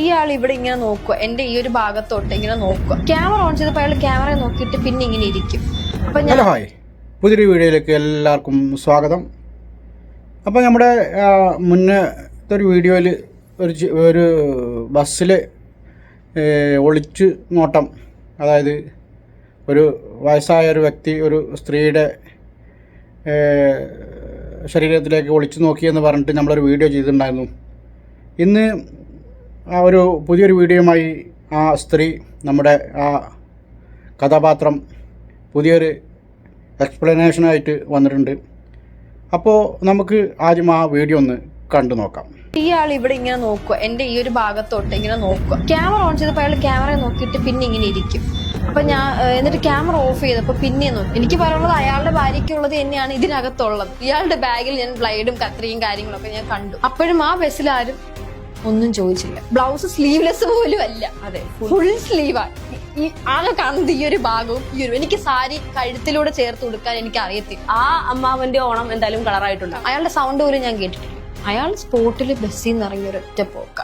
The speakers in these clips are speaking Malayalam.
ഇയാൾ ഇവിടെ ഇങ്ങനെ നോക്കുക എന്റെ ഈ ഒരു ഭാഗത്തോട്ട് ഇങ്ങനെ നോക്കുക ക്യാമറ ഓൺ ചെയ്തപ്പോൾ അയാൾ ക്യാമറ നോക്കിയിട്ട് പിന്നെ ഇങ്ങനെ ഇരിക്കും. അപ്പൊ ഞാൻ ഹായ്. പുതിയൊരു വീഡിയോയിലേക്ക് എല്ലാവർക്കും സ്വാഗതം. അപ്പോൾ നമ്മുടെ ആ, മുന്നത്തെ ഒരു വീഡിയോയിൽ ഒരു ഒരു ബസ്സിൽ ഒളിച്ച് നോട്ടം. അതായത് ഒരു വയസ്സായ ഒരു വ്യക്തി ഒരു സ്ത്രീയുടെ ശരീരത്തിലേക്ക് ഒളിച്ചു നോക്കിയെന്ന് പറഞ്ഞിട്ട് നമ്മളൊരു വീഡിയോ ചെയ്തിട്ടുണ്ടായിരുന്നു. ഇന്ന് ആ ഒരു പുതിയൊരു വീഡിയോയുമായി ആ സ്ത്രീ നമ്മുടെ ആ കഥാപാത്രം പുതിയൊരു എക്സ്പ്ലനേഷനായിട്ട് വന്നിട്ടുണ്ട്. അപ്പോൾ നമുക്ക് ആദ്യം ആ വീഡിയോ ഒന്ന് കണ്ടു നോക്കാം. ഇയാൾ ഇവിടെ ഇങ്ങനെ നോക്കുക. എന്റെ ഈ ഒരു ഭാഗത്തോട്ട് ഇങ്ങനെ നോക്കുക. ക്യാമറ ഓൺ ചെയ്തപ്പോൾ അയാൾ ക്യാമറ നോക്കിയിട്ട് പിന്നെ ഇങ്ങനെ ഇരിക്കും. അപ്പൊ ഞാൻ എന്നിട്ട് ക്യാമറ ഓഫ് ചെയ്തപ്പോൾ പിന്നെ നോക്കി. എനിക്ക് പറയാനുള്ളത് അയാളുടെ ഭാര്യയ്ക്കുള്ളത് തന്നെയാണ് ഇതിനകത്തുള്ളത്. ഇയാളുടെ ബാഗിൽ ഞാൻ ബ്ലൈഡും കത്രിയും കാര്യങ്ങളൊക്കെ ഞാൻ കണ്ടു. അപ്പോഴും ആ ബസ്സിൽ ആരും ഒന്നും ചോദിച്ചില്ല. ബ്ലൗസ് സ്ലീവ്ലെസ് പോലും അല്ല. അതെ ഫുൾ സ്ലീവാ ഈ ആകെ കാണുന്നത് ഈ ഒരു ഭാഗവും ഈ ഒരു എനിക്ക് സാരി കഴുത്തിലൂടെ ചേർത്ത് കൊടുക്കാൻ എനിക്ക് അറിയത്തില്ല ആ അമ്മാവന്റെ ഓണം എന്തായാലും കളറായിട്ടുണ്ട്. അയാളുടെ സൗണ്ട് പോലും ഞാൻ കേട്ടിട്ടില്ല. അയാൾ സ്പോട്ടിൽ ബസ്സിൽ നിന്ന് ഇറങ്ങിയ ഒരൊറ്റ പോക്ക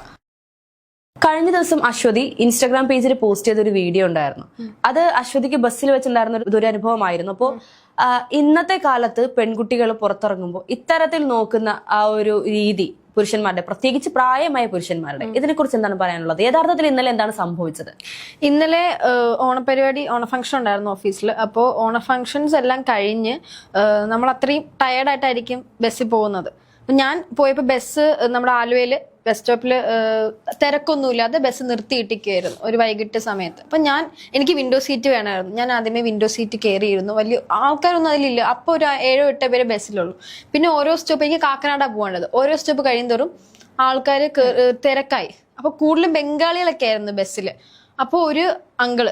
കഴിഞ്ഞ ദിവസം അശ്വതി ഇൻസ്റ്റാഗ്രാം പേജിൽ പോസ്റ്റ് ചെയ്ത ഒരു വീഡിയോ ഉണ്ടായിരുന്നു. അത് അശ്വതിക്ക് ബസ്സിൽ വെച്ചുണ്ടായിരുന്ന ഒരു അനുഭവമായിരുന്നു. അപ്പോൾ ഇന്നത്തെ കാലത്ത് പെൺകുട്ടികൾ പുറത്തിറങ്ങുമ്പോൾ ഇത്തരത്തിൽ നോക്കുന്ന ആ ഒരു രീതി പുരുഷന്മാരുടെ പ്രത്യേകിച്ച് പ്രായമായ പുരുഷന്മാരുടെ. ഇതിനെ കുറിച്ച് എന്താണ് പറയാനുള്ളത്? യഥാർത്ഥത്തിൽ ഇന്നലെ എന്താണ് സംഭവിച്ചത്? ഇന്നലെ ഓണപരിപാടി ഓണ ഫംഗ്ഷൻ ഉണ്ടായിരുന്നു ഓഫീസിൽ. അപ്പോൾ ഓണ ഫംഗ്ഷൻസ് എല്ലാം കഴിഞ്ഞ് നമ്മൾ അത്രയും ടയേർഡായിട്ടായിരിക്കും ബസ്സിൽ പോകുന്നത്. ഞാൻ പോയപ്പോൾ ബസ് നമ്മുടെ ആലുവയിൽ ബസ് സ്റ്റോപ്പിൽ തിരക്കൊന്നുമില്ലാതെ ബസ് നിർത്തിയിട്ടിരിക്കുകയായിരുന്നു ഒരു വൈകിട്ട് സമയത്ത്. അപ്പം ഞാൻ എനിക്ക് വിൻഡോ സീറ്റ് വേണമായിരുന്നു. ഞാൻ ആദ്യമേ വിൻഡോ സീറ്റ് കയറിയിരുന്നു വലിയ ആൾക്കാരൊന്നും അതിലില്ല. അപ്പോൾ ഒരു ഏഴോ എട്ടോ പേരെ ബസ്സിലുള്ളൂ പിന്നെ ഓരോ സ്റ്റോപ്പ് എനിക്ക് കാക്കനാട പോകേണ്ടത്. ഓരോ സ്റ്റോപ്പ് കഴിയുന്തോറും ആൾക്കാർ തിരക്കായി. അപ്പോൾ കൂടുതലും ബംഗാളികളൊക്കെ ആയിരുന്നു ബസ്സിൽ അപ്പോൾ ഒരു അങ്കിൾ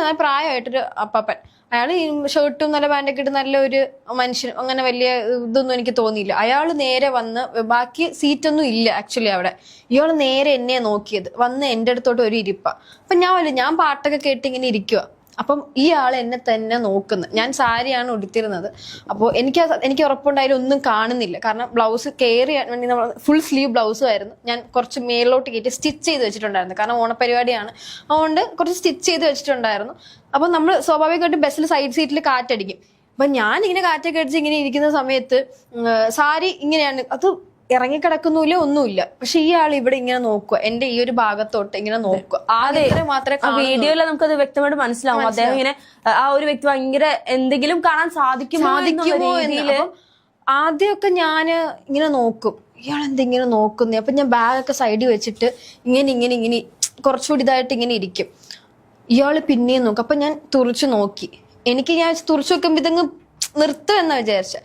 ഞാൻ പ്രായമായിട്ടൊരു അപ്പാപ്പൻ. അയാൾ ഈ ഷർട്ടും നല്ല പാന്റൊക്കെ ഇട്ട് നല്ലൊരു മനുഷ്യൻ അങ്ങനെ വലിയ ഇതൊന്നും എനിക്ക് തോന്നിയില്ല. അയാൾ നേരെ വന്ന് ബാക്കി സീറ്റൊന്നും ഇല്ല ആക്ച്വലി അവിടെ. ഇയാൾ നേരെ എന്നെ നോക്കിയത്. വന്ന് എന്റെ അടുത്തോട്ട് ഒരു ഇരിപ്പ. അപ്പൊ ഞാൻ ഞാൻ പാട്ടൊക്കെ കേട്ട് ഇങ്ങനെ ഇരിക്കുക അപ്പം ഈ ആൾ എന്നെ തന്നെ നോക്കുന്നു. ഞാൻ സാരിയാണ് ഉടുത്തിരുന്നത്. അപ്പോൾ എനിക്ക് എനിക്ക് ഉറപ്പുണ്ടായാലും ഒന്നും കാണുന്നില്ല. കാരണം ബ്ലൗസ് കയറി വേണ്ടി നമ്മൾ ഫുൾ സ്ലീവ് ബ്ലൗസും ആയിരുന്നു. ഞാൻ കുറച്ച് മേളിലോട്ട് കയറ്റി സ്റ്റിച്ച് ചെയ്ത് വെച്ചിട്ടുണ്ടായിരുന്നു. കാരണം ഓണപരിപാടിയാണ്. അതുകൊണ്ട് കുറച്ച് സ്റ്റിച്ച് ചെയ്ത് വെച്ചിട്ടുണ്ടായിരുന്നു. അപ്പോൾ നമ്മൾ സ്വാഭാവികമായിട്ടും ബസ്സിൽ സൈഡ് സീറ്റിൽ കാറ്റടിക്കും. അപ്പം ഞാൻ ഇങ്ങനെ കാറ്റൊക്കെ അടിച്ച് ഇങ്ങനെ ഇരിക്കുന്ന സമയത്ത് സാരി ഇങ്ങനെയാണ്. അത് ഇറങ്ങിക്കിടക്കുന്നുമില്ല ഒന്നുമില്ല. പക്ഷെ ഈ ആൾ ഇവിടെ ഇങ്ങനെ നോക്കുക. എന്റെ ഈ ഒരു ഭാഗത്തോട്ട് ഇങ്ങനെ നോക്കുക. ആദ്യം മാത്രമേ വീഡിയോയിൽ നമുക്കത് വ്യക്തമായിട്ട് മനസ്സിലാവും. അദ്ദേഹം ഇങ്ങനെ ആ ഒരു വ്യക്തി ഭയങ്കര എന്തെങ്കിലും കാണാൻ സാധിക്കും സാധിക്കുമോ രീതിയിൽ ആദ്യമൊക്കെ ഞാൻ ഇങ്ങനെ നോക്കും. ഇയാൾ എന്തെങ്കിലും നോക്കുന്നേ? അപ്പൊ ഞാൻ ബാഗൊക്കെ സൈഡിൽ വെച്ചിട്ട് ഇങ്ങനെ ഇങ്ങനെ ഇങ്ങനെ കുറച്ചുകൂടി ഇതായിട്ട് ഇങ്ങനെ ഇരിക്കും. ഇയാൾ പിന്നെയും നോക്കും. അപ്പൊ ഞാൻ തുറച്ചു നോക്കി. എനിക്ക് ഞാൻ തുറച്ചു നോക്കുമ്പോ ഇതങ്ങ് നിർത്തുമെന്നാ വിചാരിച്ച.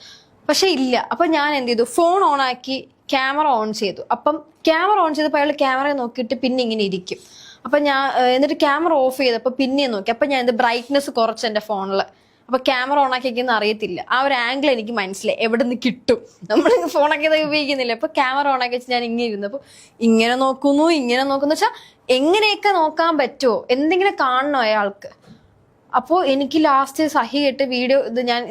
പക്ഷെ ഇല്ല. അപ്പൊ ഞാൻ എന്ത് ചെയ്തു? ഫോൺ ഓൺ ആക്കി ക്യാമറ ഓൺ ചെയ്തു. അപ്പം ക്യാമറ ഓൺ ചെയ്തപ്പോൾ അയാൾ ക്യാമറ നോക്കിയിട്ട് പിന്നെ ഇങ്ങനെ ഇരിക്കും. അപ്പൊ ഞാൻ എന്നിട്ട് ക്യാമറ ഓഫ് ചെയ്തപ്പോൾ പിന്നെ നോക്കി. അപ്പൊ ഞാൻ എന്ത് ബ്രൈറ്റ്നെസ് കുറച്ച് എന്റെ ഫോണിൽ അപ്പൊ ക്യാമറ ഓൺ ആക്കിയെന്ന് അറിയത്തില്ല. ആ ഒരു ആംഗിൾ എനിക്ക് മനസ്സിലായി. എവിടെ നിന്ന് കിട്ടും നമ്മൾ ഫോണൊക്കെ ഉപയോഗിക്കുന്നില്ല. അപ്പൊ ക്യാമറ ഓൺ ആക്കി വെച്ച് ഞാൻ ഇങ്ങനെ ഇരുന്നു. അപ്പൊ ഇങ്ങനെ നോക്കുന്നു ഇങ്ങനെ നോക്കുന്നു. വെച്ചാൽ എങ്ങനെയൊക്കെ നോക്കാൻ പറ്റുമോ എന്തെങ്കിലും കാണണോ അയാൾക്ക്? അപ്പോൾ എനിക്ക് ലാസ്റ്റ് സഹി ഇട്ട് വീഡിയോ ഇത് ഞാൻ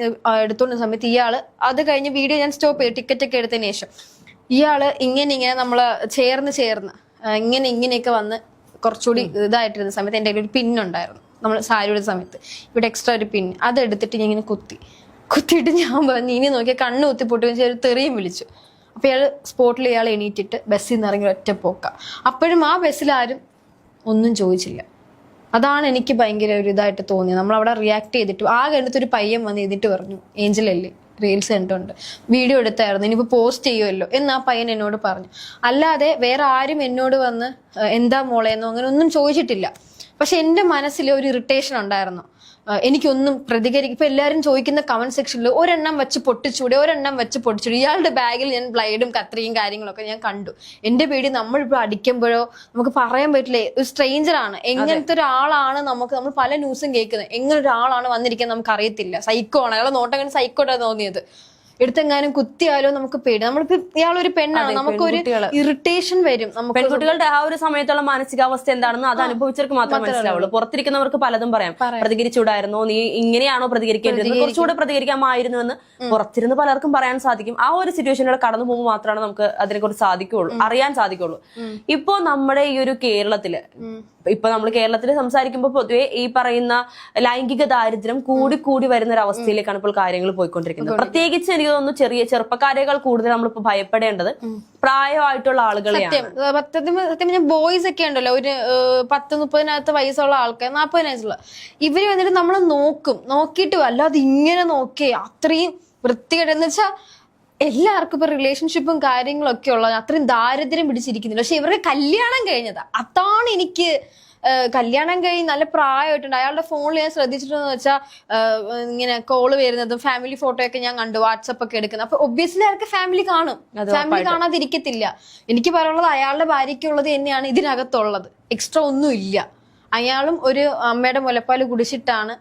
എടുത്തോണ്ട സമയത്ത് ഇയാൾ അത് കഴിഞ്ഞ് വീഡിയോ ഞാൻ സ്റ്റോപ്പ് ചെയ്തു ടിക്കറ്റ് ഒക്കെ എടുത്തതിന് ശേഷം ഇയാൾ ഇങ്ങനെ ഇങ്ങനെ നമ്മൾ ചേർന്ന് ചേർന്ന് ഇങ്ങനെ ഇങ്ങനെയൊക്കെ വന്ന് കുറച്ചുകൂടി ഇതായിട്ടിരുന്ന സമയത്ത് എന്റെ കയ്യിൽ ഒരു പിന്നുണ്ടായിരുന്നു നമ്മൾ സാരിയുടെ സമയത്ത്. ഇവിടെ എക്സ്ട്രാ ഒരു പിൻ അത് എടുത്തിട്ട് ഞാൻ ഇങ്ങനെ കുത്തി. കുത്തിയിട്ട് ഞാൻ പറഞ്ഞു ഇനി നോക്കിയാൽ കണ്ണ് കുത്തി പൊട്ടി വെച്ചാൽ ഒരു തെറിയും വിളിച്ചു. അപ്പൊ ഇയാൾ സ്പോട്ടിൽ ഇയാൾ എണീറ്റിട്ട് ബസ്സിൽ നിന്ന് ഇറങ്ങി ഒറ്റ പോക്ക. അപ്പോഴും ആ ബസ്സിൽ ആരും ഒന്നും ചോദിച്ചില്ല. അതാണ് എനിക്ക് ഭയങ്കര ഒരു ഇതായിട്ട് തോന്നിയത്. നമ്മൾ അവിടെ റിയാക്ട് ചെയ്തിട്ട് ആ ഒരു പയ്യൻ വന്ന് എഴുതിട്ട് പറഞ്ഞു ഏഞ്ചൽ അല്ലേ? റീൽസ് കണ്ടുണ്ട് വീഡിയോ എടുത്തായിരുന്നു. ഇനിയിപ്പോൾ പോസ്റ്റ് ചെയ്യുമല്ലോ എന്ന് ആ പയ്യൻ എന്നോട് പറഞ്ഞു. അല്ലാതെ വേറെ ആരും എന്നോട് വന്ന് എന്താ മോളേന്നോ അങ്ങനെ ഒന്നും ചോദിച്ചിട്ടില്ല. പക്ഷെ എന്റെ മനസ്സിൽ ഒരു ഇറിറ്റേഷൻ ഉണ്ടായിരുന്നു. എനിക്കൊന്നും പ്രതികരിക്കും ഇപ്പൊ എല്ലാവരും ചോദിക്കുന്ന കമന്റ് സെക്ഷനിൽ ഒരെണ്ണം വെച്ച് പൊട്ടിച്ചൂടെ ഒരെണ്ണം വെച്ച് പൊട്ടിച്ചൂടെ. ഇയാളുടെ ബാഗിൽ ഞാൻ ബ്ലൈഡും കത്രിയും കാര്യങ്ങളൊക്കെ ഞാൻ കണ്ടു. എന്റെ പേടി നമ്മളിപ്പോ അടിക്കുമ്പോഴോ നമുക്ക് പറയാൻ പറ്റില്ലേ. ഒരു സ്ട്രേഞ്ചർ ആണ്. എങ്ങനത്തെ ഒരാളാണ് നമുക്ക് നമ്മൾ പല ന്യൂസും കേൾക്കുന്നത്. എങ്ങനെ ഒരാളാണ് വന്നിരിക്കാൻ നമുക്ക് അറിയത്തില്ല സൈക്കോ ആണ് അയാളെ നോട്ടങ്ങനെ സൈക്കോട്ടാണ് സൈക്കോട്ടാ തോന്നിയത്. എടുത്തെങ്ങാനും കുത്തിയാലോ നമുക്ക് പേടി. നമ്മളിപ്പോ ഇയാളൊരു പെണ്ണാണ്. നമുക്കൊരു. ഇറിറ്റേഷൻ വരും. നമുക്ക് പെൺകുട്ടികളുടെ ആ ഒരു സമയത്തുള്ള മാനസികാവസ്ഥ എന്താണെന്ന് അത് അനുഭവിച്ചവർക്ക് മാത്രമേ മനസ്സിലാവുള്ളൂ. പുറത്തിരിക്കുന്നവർക്ക് പലതും പറയാം. പ്രതികരിച്ചൂടായിരുന്നോ നീ ഇങ്ങനെയാണോ പ്രതികരിക്കേണ്ടത്? കുറച്ചുകൂടെ പ്രതികരിക്കാമായിരുന്നു എന്ന് പുറത്തിരുന്ന് പലർക്കും പറയാൻ സാധിക്കും. ആ ഒരു സിറ്റുവേഷനിൽ കടന്നു പോകുമ്പോൾ മാത്രമാണ് നമുക്ക് അതിനെക്കുറിച്ച് സാധിക്കുള്ളൂ അറിയാൻ സാധിക്കുള്ളൂ ഇപ്പോ നമ്മുടെ ഈ ഒരു കേരളത്തിൽ ഇപ്പൊ നമ്മൾ കേരളത്തിൽ സംസാരിക്കുമ്പോൾ പൊതുവെ ഈ പറയുന്ന ലൈംഗിക ദാരിദ്ര്യം കൂടി കൂടി വരുന്ന ഒരു അവസ്ഥയിലേക്കാണ് ഇപ്പോൾ കാര്യങ്ങൾ പോയിക്കൊണ്ടിരിക്കുന്നത്. പ്രത്യേകിച്ച് എനിക്ക് തോന്നുന്നു ചെറിയ ചെറുപ്പക്കാരേക്കാൾ കൂടുതൽ നമ്മളിപ്പോ ഭയപ്പെടേണ്ടത് പ്രായമായിട്ടുള്ള ആളുകളെയാണ്. ബോയ്സ് ഒക്കെ ഉണ്ടല്ലോ. ഒരു പത്ത് മുപ്പതിനകത്ത് വയസ്സുള്ള ആൾക്കാർ നാൽപ്പത് വയസ്സുള്ള. ഇവർ വന്നിട്ട് നമ്മൾ നോക്കും. നോക്കിയിട്ട് അല്ലാതെ ഇങ്ങനെ നോക്കി അത്രയും വൃത്തികേട്. എന്ന് വെച്ചാൽ എല്ലാവർക്കും ഇപ്പൊ റിലേഷൻഷിപ്പും കാര്യങ്ങളും ഒക്കെ ഉള്ളത്. അത്രയും ദാരിദ്ര്യം പിടിച്ചിരിക്കുന്നില്ല. പക്ഷെ ഇവർക്ക് കല്യാണം കഴിഞ്ഞതാ. അതാണ് എനിക്ക് കല്യാണം കഴിഞ്ഞ് നല്ല പ്രായമായിട്ടുണ്ട്. അയാളുടെ ഫോണിൽ ഞാൻ ശ്രദ്ധിച്ചിട്ടെന്ന് വെച്ചാൽ ഇങ്ങനെ കോൾ വരുന്നതും ഫാമിലി ഫോട്ടോ ഒക്കെ ഞാൻ കണ്ടു വാട്സപ്പ് ഒക്കെ എടുക്കുന്നത്. അപ്പൊ ഒബ്വിയസ്ലി അയാൾക്ക് ഫാമിലി കാണും. ഫാമിലി കാണാതിരിക്കത്തില്ല. എനിക്ക് പറയാനുള്ളത് അയാളുടെ ഭാര്യയ്ക്കുള്ളത് തന്നെയാണ് ഇതിനകത്തുള്ളത്. എക്സ്ട്രാ ഒന്നും ഇല്ല അയാളും ഒരു അമ്മയുടെ മുലപ്പാൽ കുടിച്ചിട്ടാണ്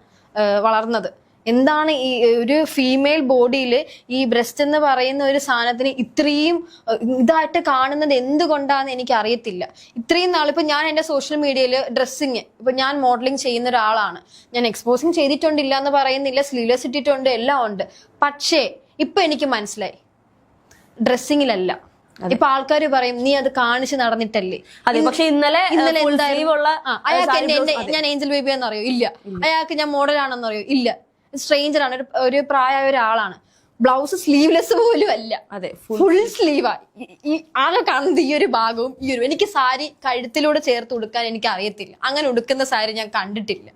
വളർന്നത്. എന്താണ് ഈ ഒരു ഫീമെയിൽ ബോഡിയിൽ ഈ ബ്രസ്റ്റ് എന്ന് പറയുന്ന ഒരു സാധനത്തിന് ഇത്രയും ഇതായിട്ട് കാണുന്നത് എന്തുകൊണ്ടാന്ന് എനിക്ക് അറിയത്തില്ല ഇത്രയും നാൾ ഇപ്പൊ ഞാൻ എന്റെ സോഷ്യൽ മീഡിയയിൽ ഡ്രസ്സിങ് ഇപ്പൊ ഞാൻ മോഡലിംഗ് ചെയ്യുന്ന ഒരാളാണ്. ഞാൻ എക്സ്പോസിങ് ചെയ്തിട്ടുണ്ടില്ല എന്ന് പറയുന്നില്ല സ്ലീവ്ലെസ് ഇട്ടിട്ടുണ്ട് എല്ലാം ഉണ്ട്. പക്ഷേ ഇപ്പൊ എനിക്ക് മനസ്സിലായി. ഡ്രസ്സിങ്ങിലല്ല ഇപ്പൊ ആൾക്കാർ പറയും നീ അത് കാണിച്ച് നടന്നിട്ടല്ലേ? അതെ പക്ഷെ ഇന്നലെ ഇന്നലെ എന്തായാലും- അയാൾക്ക് ഞാൻ ഏഞ്ചൽ ബേബി എന്നറിയോ? ഇല്ല. അയാൾക്ക് ഞാൻ മോഡലാണെന്ന് അറിയോ ഇല്ല. സ്ട്രേഞ്ചർ ആണ്. ഒരു- പ്രായമായ ഒരാളാണ്. ബ്ലൗസ് സ്ലീവ്ലെസ് പോലും അല്ല. അതെ ഫുൾ സ്ലീവാ ഈ ആകെ കാണുന്നത് ഈ ഒരു ഭാഗവും ഈ ഒരു എനിക്ക് സാരി കഴുത്തിലൂടെ ചേർത്ത് ഉടുക്കാൻ എനിക്ക് അറിയത്തില്ല അങ്ങനെ ഉടുക്കുന്ന സാരി ഞാൻ കണ്ടിട്ടില്ല.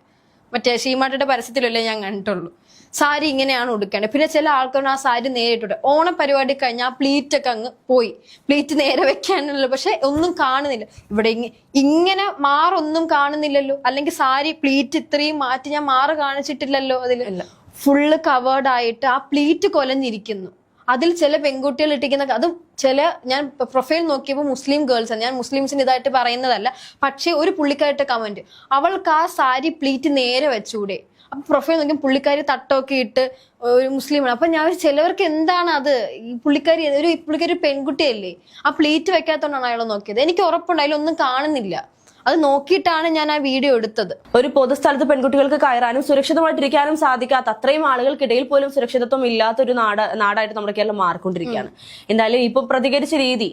മറ്റേ ഷീമാട്ടയുടെ പരസ്യത്തിലല്ലേ ഞാൻ കണ്ടിട്ടുള്ളൂ. സാരി ഇങ്ങനെയാണ് ഉടുക്കേണ്ടത്. പിന്നെ ചില ആൾക്കാർ ആ സാരി നേരിട്ടുണ്ട് ഓണ പരിപാടി കഴിഞ്ഞാൽ ആ പ്ലീറ്റ് ഒക്കെ അങ്ങ് പോയി. പ്ലീറ്റ് നേരെ വെക്കാനുള്ളൂ പക്ഷെ ഒന്നും കാണുന്നില്ല. ഇവിടെ ഇങ്ങ- ഇങ്ങനെ മാറൊന്നും കാണുന്നില്ലല്ലോ. അല്ലെങ്കിൽ സാരി പ്ലീറ്റ് ഇത്രയും മാറ്റി ഞാൻ മാറ് കാണിച്ചിട്ടില്ലല്ലോ അതിൽ ഫുള്ള് കവേർഡ് ആയിട്ട് ആ പ്ലീറ്റ് കൊലഞ്ഞിരിക്കുന്നു. അതിൽ ചില പെൺകുട്ടികൾ ഇട്ടിരിക്കുന്ന അതും ചില ഞാൻ പ്രൊഫൈൽ നോക്കിയപ്പോൾ മുസ്ലിം ഗേൾസ് ആണ്. ഞാൻ മുസ്ലിംസിന് ഇതായിട്ട് പറയുന്നതല്ല. പക്ഷേ ഒരു പുള്ളിക്കായിട്ട് കമന്റ്. അവൾക്ക് ആ സാരി പ്ലീറ്റ് നേരെ വെച്ചൂടെ. പ്രൊഫൈൽ നോക്കി പുള്ളിക്കാരി തട്ടമൊക്കെ ഇട്ട് ഒരു മുസ്ലിമാണ്. അപ്പൊ ഞാൻ ചിലവർക്ക് എന്താണ് അത്? ഈ പുള്ളിക്കാരി ഒരു പുള്ളിക്കാരി പെൺകുട്ടിയല്ലേ? ആ പ്ലേറ്റ് വെക്കാത്തോണ്ടാണ് അയാൾ നോക്കിയത്. എനിക്ക് ഉറപ്പുണ്ട് അതിലൊന്നും കാണുന്നില്ല. അത് നോക്കിയിട്ടാണ് ഞാൻ ആ വീഡിയോ എടുത്തത്. ഒരു പൊതുസ്ഥലത്ത് പെൺകുട്ടികൾക്ക് കയറാനും സുരക്ഷിതമായിട്ടിരിക്കാനും സാധിക്കാത്ത അത്രയും ആളുകൾക്കിടയിൽ പോലും സുരക്ഷിതത്വം ഇല്ലാത്ത ഒരു നാട് നാടായിട്ട് നമ്മുടെ കേരളം മാറിക്കൊണ്ടിരിക്കുകയാണ്. എന്തായാലും ഇപ്പൊ പ്രതികരിച്ച രീതി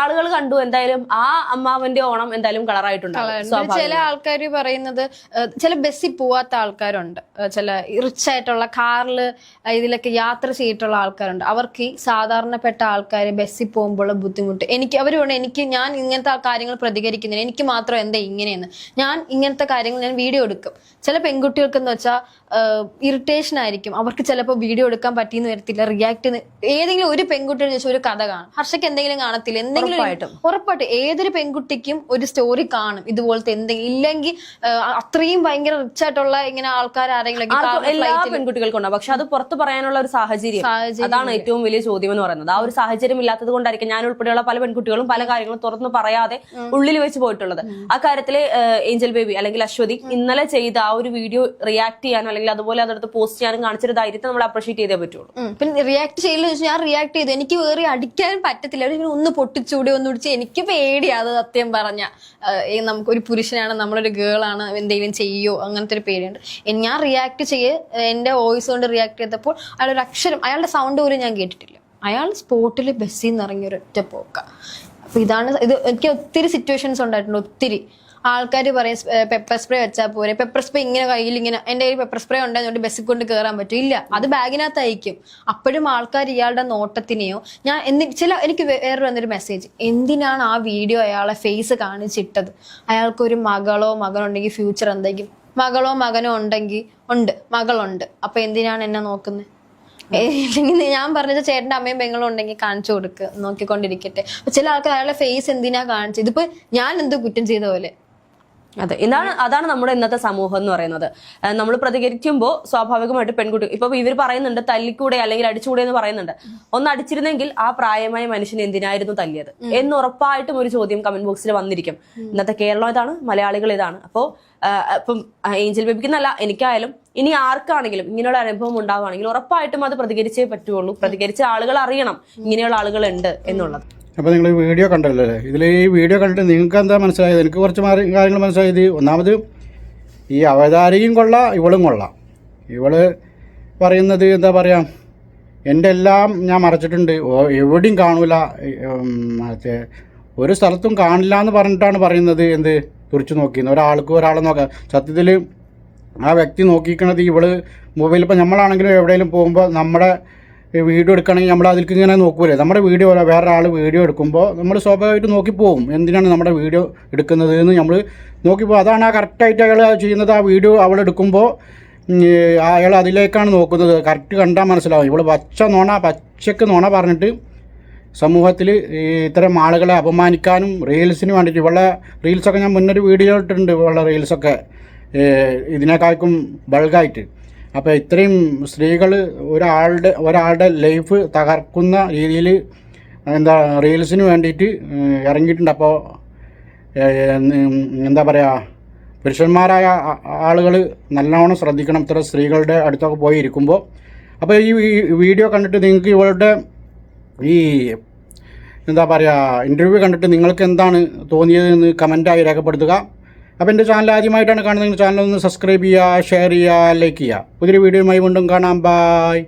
ആളുകൾ കണ്ടു. എന്തായാലും ആ അമ്മാവന്റെ ഓണം എന്തായാലും കളറായിട്ടുണ്ടാവും ചില ആൾക്കാർ പറയുന്നത് ചില ബസ്സിൽ പോവാത്ത ആൾക്കാരുണ്ട്. ചില റിച്ച് ആയിട്ടുള്ള കാറിൽ ഇതിലൊക്കെ യാത്ര ചെയ്തിട്ടുള്ള ആൾക്കാരുണ്ട്. അവർക്ക് ഈ സാധാരണപ്പെട്ട ആൾക്കാർ ബസ്സിൽ പോകുമ്പോൾ ബുദ്ധിമുട്ട്. എനിക്ക് അവരോട് എനിക്ക് ഞാൻ ഇങ്ങനത്തെ കാര്യങ്ങൾ പ്രതികരിക്കുന്നില്ല. എനിക്ക് മാത്രം എന്താ ഇങ്ങനെയെന്ന്. ഞാൻ ഇങ്ങനത്തെ കാര്യങ്ങൾ ഞാൻ വീഡിയോ എടുക്കും. ചില പെൺകുട്ടികൾക്ക് എന്ന് വെച്ചാൽ ഇറിറ്റേഷൻ ആയിരിക്കും. അവർക്ക് ചിലപ്പോൾ വീഡിയോ എടുക്കാൻ പറ്റിയെന്ന് വരത്തില്ല റിയാക്ട് ഏതെങ്കിലും ഒരു പെൺകുട്ടിയുടെ ചോദിച്ചാൽ ഒരു കഥ കാണും. ഹർഷയ്ക്ക് എന്തെങ്കിലും കാണത്തില്ല. എന്തെങ്കിലും ഉറപ്പായിട്ടും. ഏതൊരു പെൺകുട്ടിക്കും ഒരു സ്റ്റോറി കാണും. ഇതുപോലത്തെ എന്തെങ്കിലും ഇല്ലെങ്കിൽ അത്രയും ഭയങ്കര റിച്ച് ആയിട്ടുള്ള ഇങ്ങനെ ആൾക്കാർ ആരെങ്കിലും എല്ലാ പെൺകുട്ടികൾക്കും ഉണ്ടാവും പക്ഷെ അത് പുറത്ത് പറയാനുള്ള ഒരു സാഹചര്യം. സാഹചര്യം അതാണ് ഏറ്റവും വലിയ ചോദ്യം എന്ന് പറയുന്നത്. ആ ഒരു സാഹചര്യം ഇല്ലാത്തത് കൊണ്ടായിരിക്കും ഞാൻ ഉൾപ്പെടെയുള്ള പല പെൺകുട്ടികളും പല കാര്യങ്ങളും തുറന്നു പറയാതെ ഉള്ളിൽ വെച്ച് പോയിട്ടുള്ളത്. ആ കാര്യത്തിൽ ഏഞ്ചൽ ബേബി അല്ലെങ്കിൽ അശ്വതി ഇന്നലെ ചെയ്ത ആ ഒരു വീഡിയോ റിയാക്ട് ചെയ്യാനും അല്ലെങ്കിൽ അതുപോലെ അതെടുത്ത് പോസ്റ്റ് ചെയ്യാനും കാണിച്ചൊരു ധൈര്യത്തെ നമ്മൾ അപ്രീഷിയേറ്റ് ചെയ്തേ പറ്റുള്ളൂ. പിന്നെ റിയാക്ട് ചെയ്യില്ല ഞാൻ റിയാക്ട് ചെയ്തു. എനിക്ക് വേറെ അടിക്കാൻ പറ്റത്തില്ല. ഒന്ന് പൊട്ടിച്ചൂടി ഒന്ന് പിടിച്ച് എനിക്ക് പേടിയാത് സത്യം പറഞ്ഞ. നമുക്ക് ഒരു പുരുഷനാണ് നമ്മളൊരു ഗേൾ ആണ് എന്തെങ്കിലും ചെയ്യോ അങ്ങനത്തെ ഒരു പേടിയുണ്ട്. ഞാൻ റിയാക്ട് ചെയ്ത് എന്റെ വോയിസ് കൊണ്ട് റിയാക്ട് ചെയ്തപ്പോൾ അയാളൊരു അക്ഷരം അയാളുടെ സൗണ്ട് പോലും ഞാൻ കേട്ടിട്ടില്ല. അയാൾ സ്പോട്ടിൽ ബസ്സിൽ നിന്ന് ഇറങ്ങിയ ഒരു ഒറ്റ പോക്ക. അപ്പൊ ഇതാണ് ഇത് എനിക്ക് ഒത്തിരി സിറ്റുവേഷൻസ് ഉണ്ടായിട്ടുണ്ട് ഒത്തിരി. ആൾക്കാർ പറയും പെപ്പർ സ്പ്രേ വെച്ചാൽ പോരെ. പെപ്പർ സ്പ്രേ ഇങ്ങനെ കയ്യിൽ ഇങ്ങനെ എന്റെ കയ്യിൽ പെപ്പർ സ്പ്രേ ഉണ്ടായതുകൊണ്ട് ബസ്സിൽ കൊണ്ട് കയറാൻ പറ്റും. ഇല്ല അത് ബാഗിനകത്ത് അയക്കും അപ്പോഴും ആൾക്കാർ ഇയാളുടെ നോട്ടത്തിനെയോ ഞാൻ എന്തി ചില എനിക്ക് വേറെ വന്നൊരു മെസ്സേജ് എന്തിനാണ് ആ വീഡിയോ അയാളെ ഫേസ് കാണിച്ചിട്ടത്? അയാൾക്കൊരു മകളോ മകനുണ്ടെങ്കിൽ ഫ്യൂച്ചർ എന്തെങ്കിലും മകളോ മകനോ ഉണ്ടെങ്കിൽ ഉണ്ട് മകളുണ്ട്. അപ്പൊ എന്തിനാണ് എന്നെ നോക്കുന്നത്? ഇല്ലെങ്കിൽ ഞാൻ പറഞ്ഞത് ചേട്ടന്റെ അമ്മയും പെങ്ങളും ഉണ്ടെങ്കിൽ കാണിച്ചു കൊടുക്ക് നോക്കിക്കൊണ്ടിരിക്കട്ടെ. ചില ആൾക്കാർ അയാളുടെ ഫേസ് എന്തിനാ കാണിച്ചത്? ഇതിപ്പോ ഞാൻ എന്ത് കുറ്റം ചെയ്ത പോലെ? അതെ. ഇതാണ് അതാണ് നമ്മുടെ ഇന്നത്തെ സമൂഹം എന്ന് പറയുന്നത്. നമ്മൾ പ്രതികരിക്കുമ്പോൾ സ്വാഭാവികമായിട്ട് പെൺകുട്ടി ഇപ്പൊ ഇവർ പറയുന്നുണ്ട് തല്ലിക്കൂടെ അല്ലെങ്കിൽ അടിച്ചുകൂടെ എന്ന് പറയുന്നുണ്ട്. ഒന്ന് അടിച്ചിരുന്നെങ്കിൽ ആ പ്രായമായ മനുഷ്യൻ എന്തിനായിരുന്നു തല്ലിയത്? എന്ന് ഉറപ്പായിട്ടും ഒരു ചോദ്യം കമന്റ് ബോക്സിൽ വന്നിരിക്കും. ഇന്നത്തെ കേരളം ഇതാണ് മലയാളികൾ ഇതാണ്. അപ്പോ ഇപ്പം ഏഞ്ചൽ ബേബിക്കുന്നല്ല എനിക്കായാലും ഇനി ആർക്കാണെങ്കിലും ഇങ്ങനെയുള്ള അനുഭവം ഉണ്ടാവുകയാണെങ്കിൽ ഉറപ്പായിട്ടും അത് പ്രതികരിച്ചേ പറ്റുള്ളൂ. പ്രതികരിച്ച ആളുകൾ അറിയണം ഇങ്ങനെയുള്ള ആളുകൾ ഉണ്ട് എന്നുള്ളത്. അപ്പോൾ നിങ്ങൾ വീഡിയോ കണ്ടല്ലോ അല്ലേ? ഇതിൽ ഈ വീഡിയോ കണ്ടിട്ട് നിങ്ങൾക്ക് എന്താ മനസ്സിലായത്? എനിക്ക് കുറച്ച് മാറി കാര്യങ്ങൾ മനസ്സിലായത് ഒന്നാമത് ഈ അവതാരിയും കൊള്ളാം ഇവളും കൊള്ളാം. ഇവൾ പറയുന്നത് എന്താ പറയുക എന്റെ എല്ലാം ഞാൻ മറച്ചിട്ടുണ്ട്. എവിടെയും കാണൂല. മറ്റേ ഒരു സ്ഥലത്തും കാണില്ല എന്ന് പറഞ്ഞിട്ടാണ് പറയുന്നത്. എന്ത്? തുറച്ചു നോക്കിയെന്ന് ഒരാൾക്ക് ഒരാളെ നോക്കാം. സത്യത്തിൽ ആ വ്യക്തി നോക്കിക്കണത് ഇവൾ മൊബൈൽ ഇപ്പോൾ നമ്മളാണെങ്കിലും എവിടെയെങ്കിലും പോകുമ്പോൾ നമ്മുടെ ഈ വീഡിയോ എടുക്കണമെങ്കിൽ നമ്മൾ അതിലേക്ക് ഇങ്ങനെ നോക്കൂലേ. നമ്മുടെ വീഡിയോ പോലെ വേറെ ആൾ വീഡിയോ എടുക്കുമ്പോൾ നമ്മൾ സ്വാഭാവികമായിട്ട് നോക്കി പോകും. എന്തിനാണ് നമ്മുടെ വീഡിയോ എടുക്കുന്നത് എന്ന് നമ്മൾ നോക്കിപ്പോവും അതാണ് ആ കറക്റ്റായിട്ട് അയാൾ ചെയ്യുന്നത്. ആ വീഡിയോ അവൾ എടുക്കുമ്പോൾ അയാൾ അതിലേക്കാണ് നോക്കുന്നത്. കറക്റ്റ് കണ്ടാൽ മനസ്സിലാവും. ഇവൾ പച്ച നോണ പച്ചക്ക് നോണ പറഞ്ഞിട്ട് സമൂഹത്തിൽ ഇത്തരം ആളുകളെ അപമാനിക്കാനും റീൽസിന് വേണ്ടിയിട്ട് ഇവളുടെ റീൽസൊക്കെ ഞാൻ മുന്നൊരു വീഡിയോ ഇട്ടിട്ടുണ്ട് ഇവളുടെ റീൽസൊക്കെ ഇതിനേക്കാൾക്കും ബൾഗായിട്ട്. അപ്പോൾ ഇത്രയും സ്ത്രീകൾ ഒരാളുടെ ഒരാളുടെ ലൈഫ് തകർക്കുന്ന രീതിയിൽ എന്താ റീൽസിന് വേണ്ടിയിട്ട് ഇറങ്ങിയിട്ടുണ്ട്. അപ്പോൾ എന്താ പറയുക പുരുഷന്മാരായ ആളുകൾ നല്ലോണം ശ്രദ്ധിക്കണം. ഇത്ര സ്ത്രീകളുടെ അടുത്തൊക്കെ പോയി ഇരിക്കുമ്പോൾ അപ്പോൾ ഈ വീഡിയോ കണ്ടിട്ട് നിങ്ങൾക്ക് ഇവളുടെ ഈ എന്താ പറയുക ഇന്റർവ്യൂ കണ്ടിട്ട് നിങ്ങൾക്ക് എന്താണ് തോന്നിയതെന്ന് കമന്റായി രേഖപ്പെടുത്തുക. അപ്പോൾ എന്റെ ചാനൽ ആദ്യമായിട്ടാണ് കാണുന്നത്. ചാനൽ ഒന്ന് സബ്സ്ക്രൈബ് ചെയ്യുക ഷെയർ ചെയ്യുക ലൈക്ക് ചെയ്യുക. പുതിയൊരു വീഡിയോയുമായി വീണ്ടും കാണാം. ബായ്